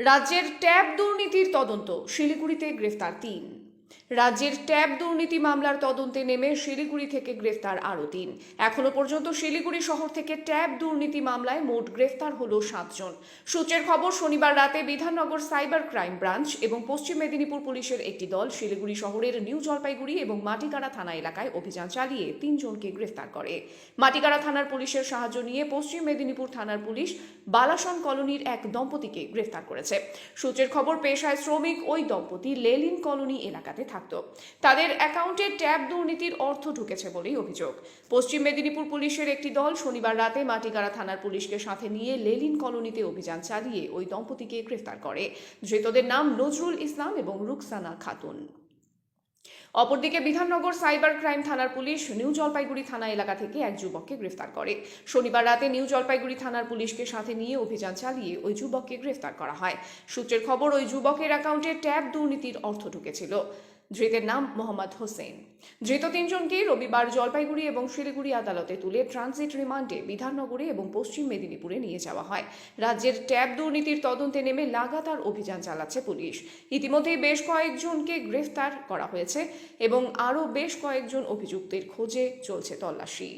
রাজ্যের ট্যাব দুর্নীতির তদন্ত শিলিগুড়িতে গ্রেফতার তিন। রাজ্যের ট্যাব দুর্নীতি মামলার তদন্তে নেমে শিলিগুড়ি থেকে গ্রেফতার আরও তিন। এখনও পর্যন্ত শিলিগুড়ি শহর থেকে ট্যাব দুর্নীতি মামলায় মোট গ্রেফতার হল সাতজন। সূত্রের খবর, শনিবার রাতে বিধাননগর সাইবার ক্রাইম ব্রাঞ্চ এবং পশ্চিম মেদিনীপুর পুলিশের একটি দল শিলিগুড়ি শহরের নিউ জলপাইগুড়ি এবং মাটিগাড়া থানা এলাকায় অভিযান চালিয়ে তিনজনকে গ্রেফতার করে। মাটিগাড়া থানার পুলিশের সাহায্য নিয়ে পশ্চিম মেদিনীপুর থানার পুলিশ বালাসন কলোনির এক দম্পতিকে গ্রেফতার করেছে। সূত্রের খবর, পেশায় শ্রমিক ওই দম্পতি লেলিন কলোনি এলাকাতে থাকত। তাদের অ্যাকাউন্টে ট্যাব দুর্নীতির অর্থ ঢুকেছে বলেই অভিযোগ। পশ্চিম মেদিনীপুর পুলিশের একটি দল শনিবার রাতে মাটিগাড়া থানার পুলিশকে সাথে নিয়ে লেলিন কলোনিতে অভিযান চালিয়ে ওই দম্পতিকে গ্রেফতার করে। ধৃতদের নাম নজরুল ইসলাম এবং রুকসানা খাতুন। অপরদিকে বিধাননগর সাইবার ক্রাইম থানার পুলিশ নিউ জলপাইগুড়ি থানা এলাকা থেকে এক যুবককে গ্রেফতার করে। শনিবার রাতে নিউ জলপাইগুড়ি থানার পুলিশকে সাথে নিয়ে অভিযান চালিয়ে ওই যুবককে গ্রেফতার করা হয়। সূত্রের খবর, ওই যুবকের অ্যাকাউন্টে ট্যাব দুর্নীতির অর্থ ঢুকেছিল। ধৃতের নাম মোহাম্মদ হোসেন। ধৃত তিনজনকে রবিবার জলপাইগুড়ি এবং শিলিগুড়ি আদালতে তুলে ট্রানজিট রিমান্ডে বিধাননগরে এবং পশ্চিম মেদিনীপুরে নিয়ে যাওয়া হয়। রাজ্যের ট্যাব দুর্নীতির তদন্তে নেমে লাগাতার অভিযান চালাচ্ছে পুলিশ। ইতিমধ্যেই বেশ কয়েকজনকে গ্রেফতার করা হয়েছে এবং আরও বেশ কয়েকজন অভিযুক্তের খোঁজে চলছে তল্লাশি।